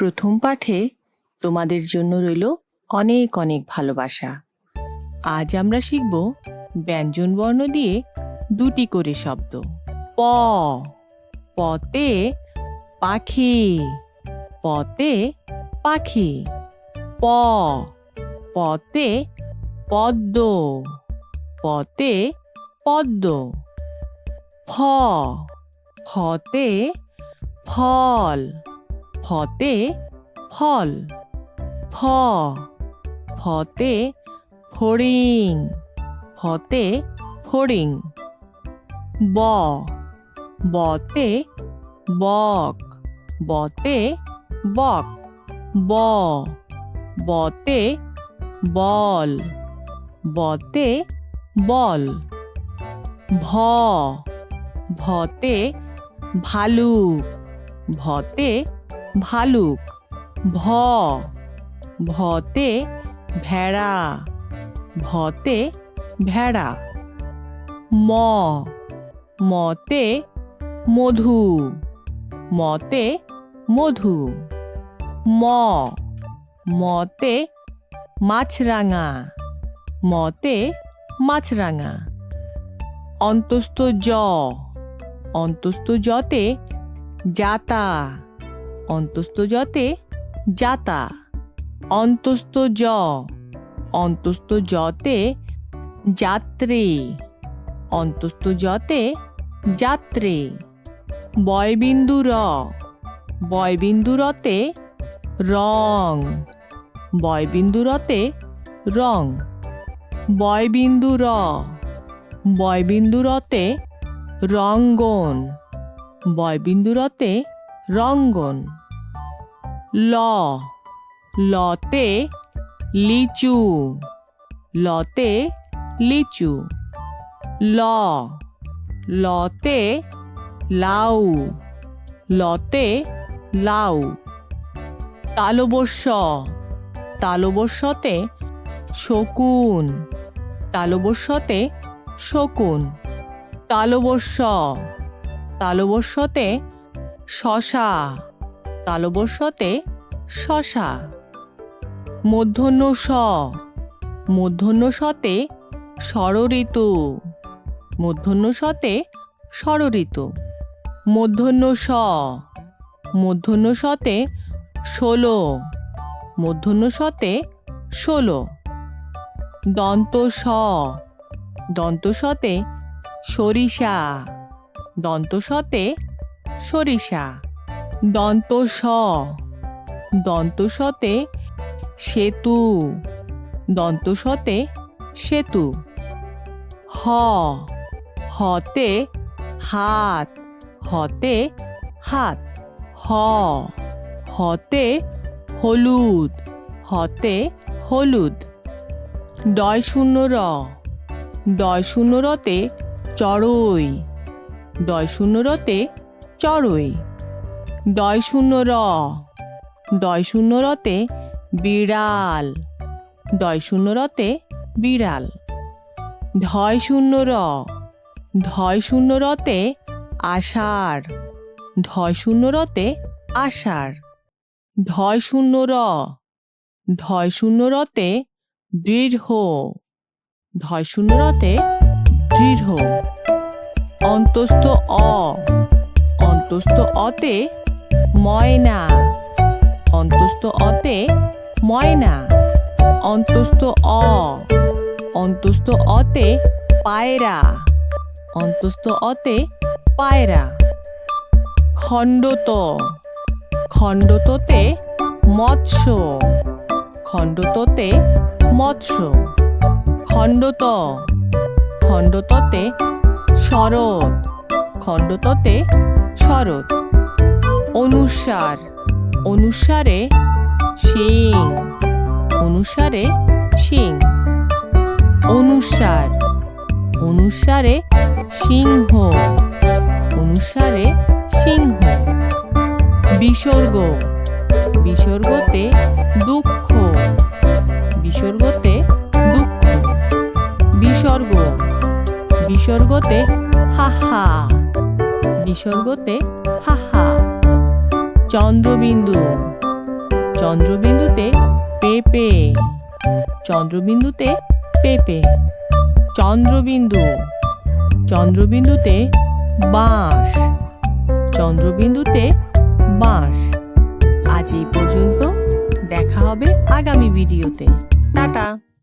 প্রথম পাঠে তোমাদের জন্য রইল অনেক অনেক ভালোবাসা। আজ আমরা শিখব ব্যঞ্জনবর্ণ দিয়ে দুটি করে শব্দ। প, পতে পাখি পতে পাখি। প, পতে পদ্ম পতে পদ্ম। ফ, ফতে ফল। ফতে ফল, ফ, ফতে ফড়িং ফতে ফড়িং, ব, বতে বক বতে বক, ব, বতে বল বতে বল, ভ, ভতে ভালুক, ভতে ভালুক। ভ। ভতে ভেড়া। ভতে ভেড়া। ম। মতে মধু। মতে মধু। ম। মতে মাছরাঙা। মতে মাছরাঙা। অন্তস্থ জ। অন্তস্থ জতে যাতা অন্তস্থ জতে যাতা। অন্তস্থ জ অন্তস্থ জতে যাত্রী। অন্তস্থ জতে যাত্রী। বয়বিন্দু র। বয়বিন্দু রতে রং। বয়বিন্দু রতে রং। বয়বিন্দু র। বয়বিন্দু রতে রঙ্গন। বয়বিন্দু রতে রঙ্গন। ল, লতে লিচু লতে লিচু, ল, লতে লাউ লতে লাউ। তালবস্য, তালবস্যতে শকুন তালবস্যতে শকুন। তালবস্য, তালবস্যতে শশা। তালবস্যতে শশা। মূর্ধন্য স। মূর্ধন্য সতে ষড়ঋতু মূর্ধন্য সতে ষড়ঋতু মূর্ধন্য স। মূর্ধন্য সতে ষোলো। মূর্ধন্য সতে ষোলো। দন্ত স। দন্ত সতে সরিষা। দন্ত সতে সরিষা। দন্ত স দন্ত সতে। সেতু দন্ত সতে। সেতু হ। হতে হাত। হতে হাত। হ। হতে হলুদ। হতে হলুদ। ডয় শূন্য র ডয় শূন্য রতে চড়ই। ডয় শূন্য রতে চড়ই। ডয় শূন্য র। দয় শূন্য রতে বিড়াল। দয় শূন্য রতে বিড়াল। ঢয় শূন্য র। ঢয় শূন্য রতে আষাঢ়। ঢয় শূন্য রতে আষাঢ়। ঢয় শূন্য র। ঢয় শূন্য রতে দৃঢ়। ঢয় শূন্য রতে দৃঢ়। অন্তস্থ অ। অন্তস্থ অতে ময়না। অন্তস্থ অতে ময়না। অন্তস্থ অ। অন্তস্থ অতে পায়রা। অন্তস্থ অতে পায়রা। খণ্ডত। খণ্ডততে মৎস্য। খণ্ডততে মৎস্য। খণ্ডত। খণ্ডততে শরৎ। খণ্ডততে শরৎ। অনুসার। অনুসারে শিং। অনুসারে শিং। অনুসার। অনুসারে সিংহ। অনুসারে সিংহ। বিসর্গ। বিসর্গতে দুঃখ। বিসর্গতে দুঃখ। বিসর্গ। বিসর্গতে হাহা। বিসর্গতে হাহা। চন্দ্রবিন্দু। চন্দ্রবিন্দুতে পেঁপে। চন্দ্রবিন্দুতে পেঁপে। চন্দ্রবিন্দু। চন্দ্রবিন্দুতে বাঁশ। চন্দ্রবিন্দুতে বাঁশ। আজ এই পর্যন্ত দেখা হবে আগামী ভিডিওতে। টাটা।